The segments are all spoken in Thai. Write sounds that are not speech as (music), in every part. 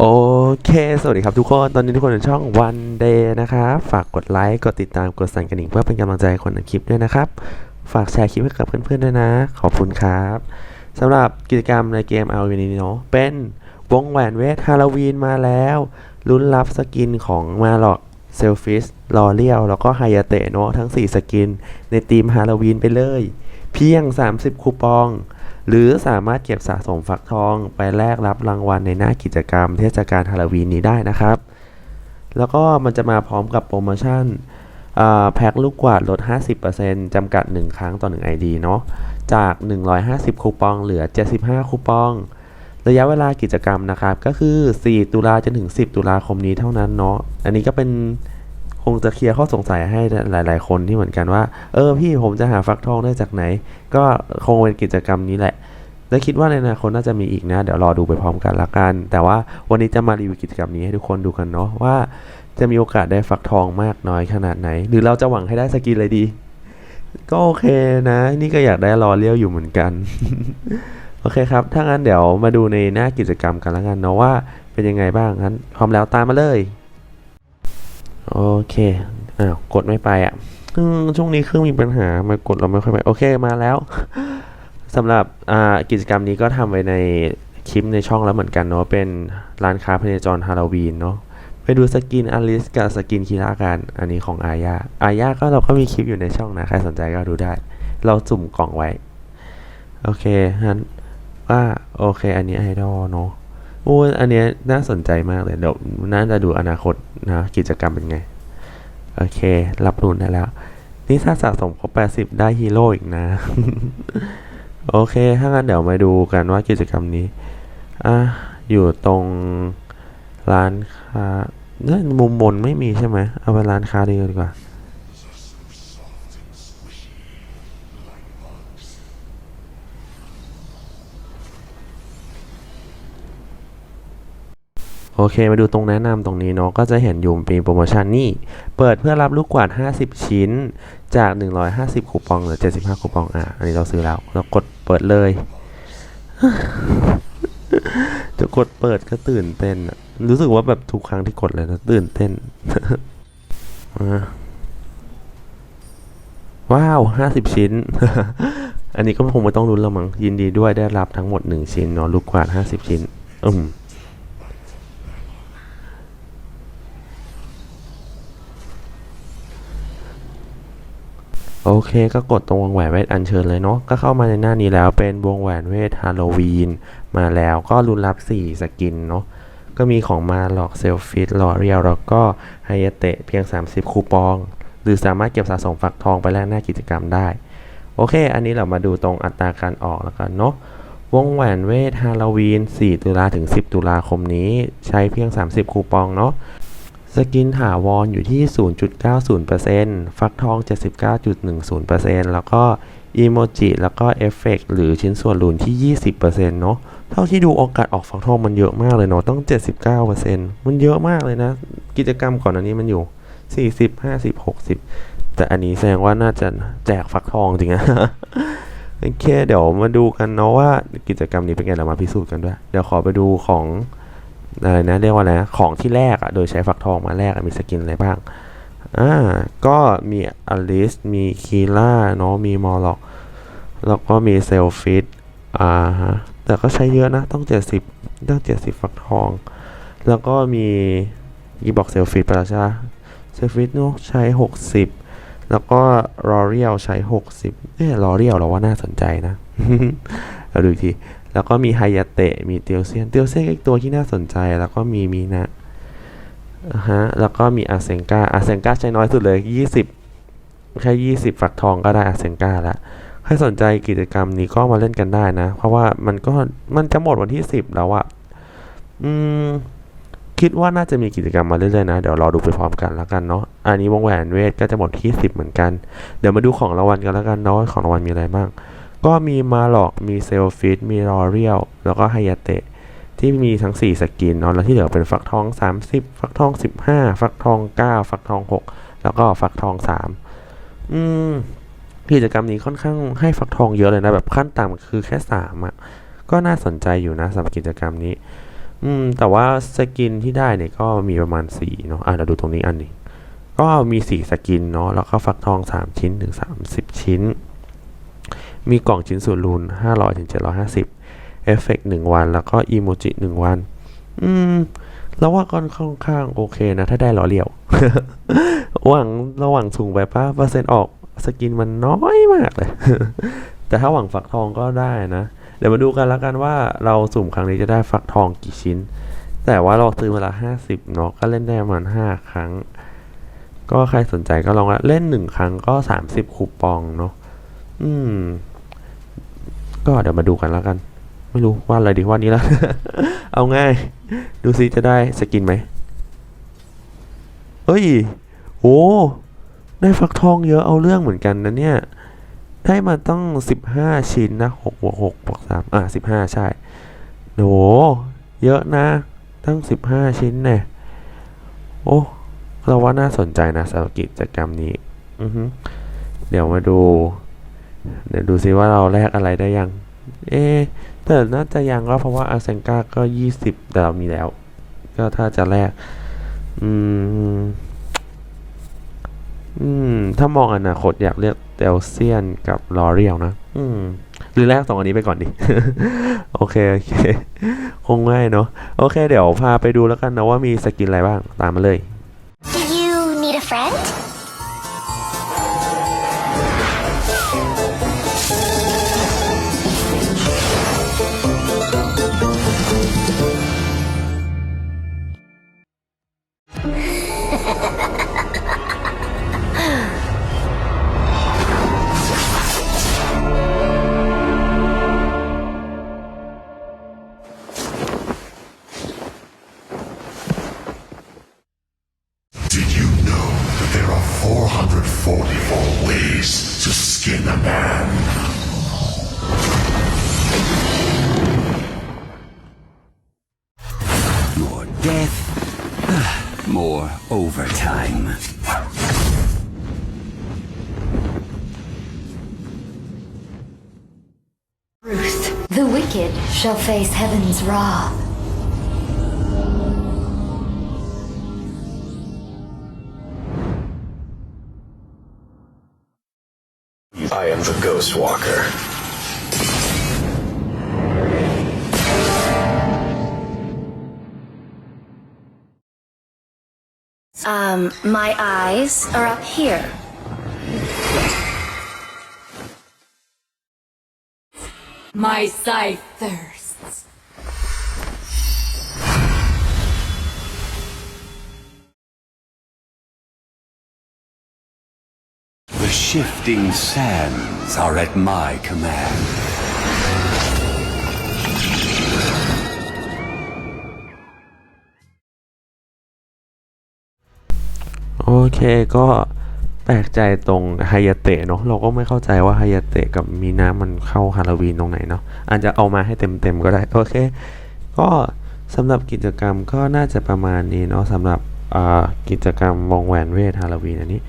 โอเค สวัสดีครับทุกคน ตอนนี้ทุกคนอยู่ช่อง One Day นะครับ ฝากกดไลค์ กดติดตาม กดสั่นกระดิ่งเพื่อเป็นกำลังใจคนในคลิปด้วยนะครับ ฝากแชร์คลิปให้กับเพื่อนๆด้วยนะ ขอบคุณครับสำหรับกิจกรรมในเกมเอาวินี้เนาะ เป็นวงแหวนเวทฮาโลวีนมาแล้วลุ้นรับสกินของมาหลอกเซลฟิสลอเรียลแล้วก็ไฮยาเตะเนาะทั้ง 4 สกิน ในทีมฮาโลวีนไปเลย เพียง 30 คูปอง หรือสามารถเก็บสะสมฟักทองไปแลกรับรางวัลในหน้ากิจกรรม เทศกาลฮาโลวีนนี้ได้นะครับ แล้วก็มันจะมาพร้อมกับโปรโมชั่นแพ็คลูกกวาดลด 50%จำกัด 1 ครั้งต่อ 1 ID เนาะจาก 150 คูปองเหลือ 75 คูปอง ระยะเวลากิจกรรมนะครับ ก็คือ 4 ตุลาจนถึง 10 ตุลาคมนี้เท่านั้นเนาะอันนี้ก็เป็น คงจะเคลียร์ข้อสงสัยให้หลาย ๆ คนที่เหมือนกันว่า เออพี่ผมจะหาฟักทองได้จากไหน ก็คงเป็นกิจกรรมนี้แหละและคิดว่าในอนาคตน่าจะมีอีกนะ เดี๋ยวรอดูไปพร้อมกันละกัน แต่ว่าวันนี้จะมารีวิวกิจกรรมนี้ให้ทุกคนดูกันเนาะว่า จะมีโอกาสได้ฟักทองมากน้อยขนาดไหน หรือเราจะหวังให้ได้สกินเลยดี ก็โอเคนะ นี่ก็อยากได้รอเลี้ยวอยู่เหมือนกัน โอเคครับ ถ้างั้นเดี๋ยวมาดูในหน้ากิจกรรมกันละกันเนาะว่าเป็นยังไงบ้างงั้นพร้อมแล้วตามมาเลย โอเค อ้าว กดไม่ไปอะช่วงนี้เครื่องมีปัญหามากดเราไม่ค่อยไป โอเค มาแล้วสำหรับอ่ากิจกรรมนี้ก็ทำไว้ในคลิปในช่องแล้วเหมือนกันเนาะ เป็นร้านค้าพเนจรฮาโลวีนเนาะ ไปดูสกินอลิสกับสกินคีรากัน อันนี้ของอาญาอาญาก็เราก็มีคลิปอยู่ในช่องนะ ใครสนใจก็ดูได้ เราสุ่มกล่องไว้ โอเคงั้นว่าโอเค อันนี้ไอดอลเนาะ โอ้ยอันเนี้ยน่าสนใจมากเลยเดี๋ยวน่าจะดูอนาคตนะกิจกรรมเป็นไง โอเค รับรุ่นได้แล้ว นี่ถ้าสะสมครบ 80 ได้ฮีโร่อีกนะ โอเค ถ้างั้นเดี๋ยวมาดูกันว่ากิจกรรมนี้อะอยู่ตรงร้านค้าเนี่ยมุมบนไม่มีใช่ไหมเอาไปร้านค้าดีกว่า โอเคมาดูตรงแนะนำตรงนี้เนาะก็จะเห็นอยู่มีโปรโมชั่นนี่ เปิดเพื่อรับลูกกวาด 50 ชิ้นจาก 150 คูปองเหลือ 75 คูปองอะอันนี้เราซื้อแล้วเรากดเปิดเลย จะกดเปิดก็ตื่นเต้นรู้สึกว่าแบบทุกครั้งที่กดเลยนะตื่นเต้นว้าว 50 ชิ้น อันนี้ก็คงไม่ต้องรุ้นแล้วมั้งยินดีด้วยได้รับทั้งหมด 1 ชิ้นเนาะลูกกวาด 50 ชิ้น อืม โอเคก็กดตรงวงแหวนเวทอัญเชิญเลยเนาะก็เข้ามาในหน้านี้แล้วเป็นวงแหวนเวทฮาโลวีนมาแล้วก็รุนรับ 4 สกินเนาะก็มีของมาหลอกเซลฟิตลอเรียลแล้วก็ไฮยเตะเพียง 30 คูปอง หรือสามารถเก็บสะสมฟักทองไปแลกหน้ากิจกรรมได้ โอเค อันนี้เรามาดูตรงอัตราการออกแล้วกันเนาะวงแหวนเวทฮาโลวีน 4 ตุลาถึง 10 ตุลาคมนี้ ใช้เพียง 30 คูปองเนาะ สกินถาวรอยู่ที่ 0.90%ฟักทอง 79.10%แล้วก็อีโมจิแล้วก็เอฟเฟกหรือชิ้นส่วนลูนที่ 20%เนาะเท่าที่ดูโอกาสออกฟักทองมันเยอะมากเลยเนาะต้อง 79%มันเยอะมากเลยนะ กิจกรรมก่อนอันนี้มันอยู่ 40 50 60 แต่อันนี้แสดงว่าน่าจะแจกฟักทองจริงนะโอเคเดี๋ยวมาดูกันเนาะว่ากิจกรรมนี้เป็นไงเรามาพิสูจน์กันด้วย เดี๋ยวขอไปดูของ อะไรนะเรียกว่าอะไรนะของที่แรกอะโดยใช้ฟักทองมาแลกมีสกินอะไรบ้างอ่าก็มีอลิสมีคีล่าเนาะมีมอลล็อกแล้วก็มีเซลฟิตอ่าฮะแต่ก็ใช้เยอะนะ ต้อง 70 ต้อง 70 ฟักทอง แล้วก็มียีบอกเซลฟิตไปแล้วใช่ไหมเซลฟิตเนาะใช้ 60 แล้วก็รอเรียลใช้ 60เอ๊ะรอเรียลเราว่าน่าสนใจนะ เราดูอีกที แล้วก็มีไฮยาเตะ มีเตียวเซียน เตียวเซียนอีกตัวที่น่าสนใจ แล้วก็มีมีนะอ่าฮะ แล้วก็มีอาเซงกาอาเซงกาใช้น้อยสุดเลย 20 แค่ 20 ฝักทองก็ได้อาเซงกาละใครสนใจกิจกรรมนี้ก็มาเล่นกันได้นะ เพราะว่ามันก็มันจะหมดวันที่ 10 แล้วอะอืมคิดว่าน่าจะมีกิจกรรมมาเรื่อยๆนะ เดี๋ยวรอดูไปพร้อมกันแล้วกันเนาะ อันนี้วงแหวนเวทก็จะหมดที่ 10 เหมือนกัน เดี๋ยวมาดูของรางวัลกันแล้วกันเนาะ ของรางวัลมีอะไรบ้าง ก็มีมาหลอกมีเซลฟิตมีรอเรียลแล้วก็ไฮยาเตะที่มีทั้ง 4 สกินเนาะแล้วที่เหลือเป็นฟักทอง 30 ฟักทอง 15 ฟักทอง 9 ฟักทอง 6 แล้วก็ฟักทอง 3 อืมกิจกรรมนี้ค่อนข้างให้ฟักทองเยอะเลยนะ แบบขั้นต่ำคือแค่3อะก็น่าสนใจอยู่นะสำหรับกิจกรรมนี้ อืม แต่ว่าสกินที่ได้เนี่ยก็มีประมาณสี่เนาะอะเดี๋ยวดูตรงนี้อันนี้ ก็มีสี่สกินเนาะแล้วก็ฟักทองสามชิ้นถึงสามสิบชิ้น มีกล่องชิ้นส่วนรูนห้าร้อยถึงเจ็ดร้อยห้าสิบเอฟเฟกหนึ่งวัน แล้วก็อีโมจิหนึ่งวัน อืมเราว่าก็ค่อนข้างโอเคนะ ถ้าได้หล่อเลี้ยวหวังราหวังสูงไปป้าเปอร์เซ็นต์ออกสกินมันน้อยมากเลย แต่ถ้าหวังฟักทองก็ได้นะ เดี๋ยวมาดูกันแล้วกันว่าเราสุ่มครั้งนี้จะได้ฟักทองกี่ชิ้น แต่ว่าเราซื้อมาละห้าสิบเนาะก็เล่นได้ประมาณห้าครั้ง ก็ใครสนใจก็ลองลเล่นหนึ่งครั้งก็สามสิบคูปองเนาะอืม ก็เดี๋ยวมาดูกันแล้วกัน ไม่รู้ว่าอะไรดีว่านี้ละเอาง่าย ดูซิจะได้สกินไหมเอ้ยโอ้ได้ฟักทองเยอะเอาเรื่องเหมือนกันนะเนี่ย ได้มาต้องสิบห้าชิ้นนะหกบวกหกบวกสามอะสิบห้าใช่โหเยอะนะ ตั้งสิบห้าชิ้นเนี่ยโอ้เราว่าน่าสนใจนะสำหรับกิจกรรมนี้ เดี๋ยวมาดู เดี๋ยวดูซิว่าเราแลกอะไรได้ยัง เอะแต่น่าจะยังก็เพราะว่าอาเซนกาก็ยี่สิบแต่เรามีแล้ว ก็ถ้าจะแลกอืม อืม ถ้ามองอนาคตอยากเลือกเดลเซียนกับลอเรียลนะ อืม หรือแรกสองอันนี้ไปก่อนดิ โอเค โอเค คงง่ายเนาะ โอเค เดี๋ยวพาไปดูแล้วกันนะว่ามีสกินอะไรบ้าง ตามมาเลย Do you need a friend? Death, (sighs) more overtime. Ruth, the wicked shall face heaven's wrath. I am the Ghost Walker. Um, my eyes are up here. My scythe thirsts. The shifting sands are at my command. เคก็แปลกใจตรงไฮยาเตะเนาะเราก็ไม่เข้าใจว่าไฮยาเตะกับมีนามันเข้าฮาโลวีนตรงไหนเนาะอาจจะเอามาให้เต็มๆก็ได้ โอเค ก็สำหรับกิจกรรมก็น่าจะประมาณนี้เนาะสำหรับกิจกรรมวงแหวนเวทฮาโลวีนอันนี้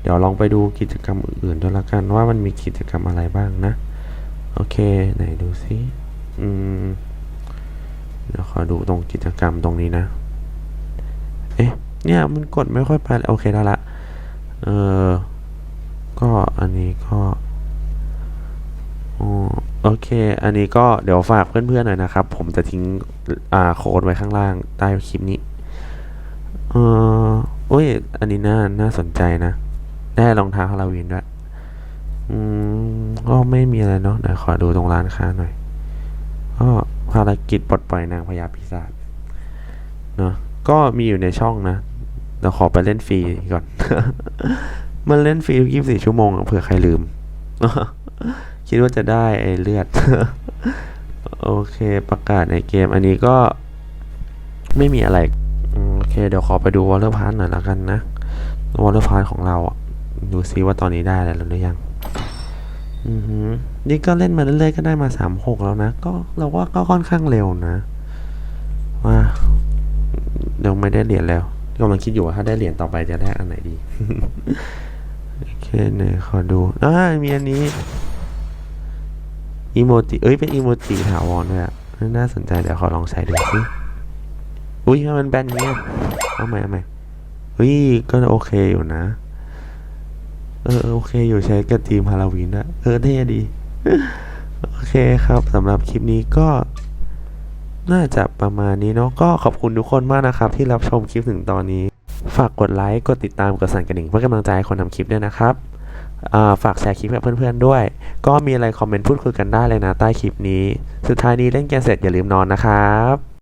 เดี๋ยวลองไปดูกิจกรรมอื่นๆด้วยละกันว่ามันมีกิจกรรมอะไรบ้างนะ โอเค ไหนดูซิอืมเดี๋ยวขอดูตรงกิจกรรมตรงนี้นะ เอ๊ะ เนี่ยมันกดไม่ค่อยไปเลยโอเคได้ละเออก็อันนี้ก็อ๋อโอเค อันนี้ก็เดี๋ยวฝากเพื่อนๆหน่อยนะครับ ผมจะทิ้งอ่าโค้ดไว้ข้างล่างใต้คลิปนี้เออโอ้ย อันนี้น่า น่าสนใจนะ ได้รองเท้าฮาโลวีนด้วย อืม ก็ไม่มีอะไรเนาะเดี๋ยวขอดูตรงร้านค้าหน่อย ก็ภารกิจปลดปล่อยนางพญาปีศาจ เนาะก็มีอยู่ในช่องนะ เดี๋ยวขอไปเล่นฟรีก่อน มันเล่นฟรีทุก24ชั่วโมงเผื่อใครลืม คิดว่าจะได้ไอเลือด โอเคประกาศในเกมอันนี้ก็ไม่มีอะไร โอเค เดี๋ยวขอไปดูวอลเลอร์พาร์หน่อยละกันนะวอลเลอร์พาร์ของเราดูซิว่าตอนนี้ได้อะไรแล้วหรือยังอือหือนี่ก็เล่นมาเรื่อยๆก็ได้มาสามหกแล้วนะ ก็เราว่าก็ค่อนข้างเร็วนะ ว่าเดี๋ยวไม่ได้เหรียญแล้ว กำลังคิดอยู่ว่าถ้าได้เหรียญต่อไปจะได้อันไหนดีโอเคเนี่ยขอดูอ่ามีอันนี้อีโมจิเอ้ยเป็นอีโมจิถาวรด้วยอะน่าสนใจเดี๋ยวขอลองใช้ดูสิอุ้ยทำไมมันแบนอย่างเงี้ยเอาใหม่เอาใหม่เฮ้ยก็โอเคอยู่นะ เออโอเคอยู่ใช้กับทีมฮาโลวีนอะเออเท่ดี โอเคครับสำหรับคลิปนี้ก็ น่าจะประมาณนี้เนาะก็ขอบคุณทุกคนมากนะครับ ที่รับชมคลิปถึงตอนนี้ ฝากกดไลค์กดติดตามกดสั่นกระดิ่งเพื่อกำลังใจให้คนทำคลิปด้วยนะครับฝากแชร์คลิปกับเพื่อนๆด้วย ก็มีอะไรคอมเมนต์พูดคุยกันได้เลยนะใต้คลิปนี้ สุดท้ายนี้เล่นเกมเสร็จอย่าลืมนอนนะครับ